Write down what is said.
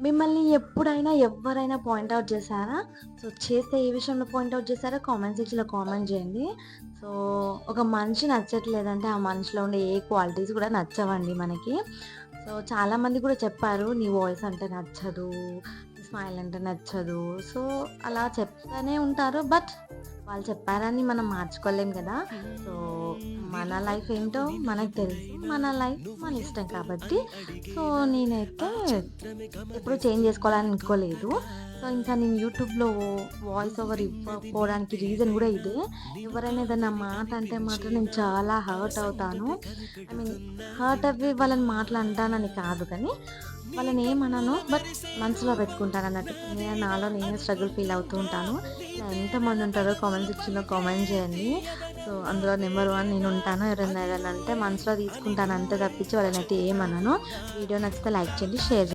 మిమ్మల్ని ఎప్పుడైనా ఎవరైనా పాయింట్అవుట్ చేశారా? సో, చేస్తే ఏ విషయంలో పాయింట్అవుట్ చేశారా కామెంట్ సెక్షన్‌లో కామెంట్ చేయండి. సో, ఒక మనిషి నచ్చట్లేదంటే, ఆ మనిషిలో ఉండే ఏ క్వాలిటీస్ కూడా నచ్చవండి మనకి. సో, చాలామంది కూడా చెప్పారు, "నీ వాయిస్ అంటే నచ్చదు, స్మైల్ అంటే నచ్చదు." సో, అలా చెప్తూనే ఉంటారు. బట్ వాళ్ళు చెప్పారని మనం మార్చుకోలేం కదా! సో, మన లైఫ్ ఏంటో మనకు తెలుసు. మన లైఫ్ మన ఇష్టం కాబట్టి, సో, నేనైతే ఎప్పుడు చేంజ్ చేసుకోవాలని అనుకోలేదు. సో, ఇంకా నేను యూట్యూబ్‌లో వాయిస్ ఓవర్ ఇవ్వకపోవడానికి రీజన్ కూడా ఇదే. ఎవరైనా ఏదైనా మాట అంటే మాత్రం నేను చాలా హర్ట్ అవుతాను. ఐ మీన్ హర్ట్ అవి వాళ్ళని మాటలు అంటానని కాదు కానీ, వాళ్ళని ఏమన్నాను బట్ మనసులో పెట్టుకుంటానన్నట్టు. నేను నాలో నేనే స్ట్రగుల్ ఫీల్ అవుతూ ఉంటాను. ఎంతమంది ఉంటారో కామెంట్ సెక్షన్‌లో కామెంట్ చేయండి. సో, అందులో నెంబర్ వన్ నేను ఉంటాను. ఎవరైనా ఏదైనా అంటే మనసులో తీసుకుంటాను అంతే తప్పించి వాళ్ళని అయితే ఏమన్నాను వీడియో నచ్చితే లైక్ చేయండి, షేర్ చేయండి.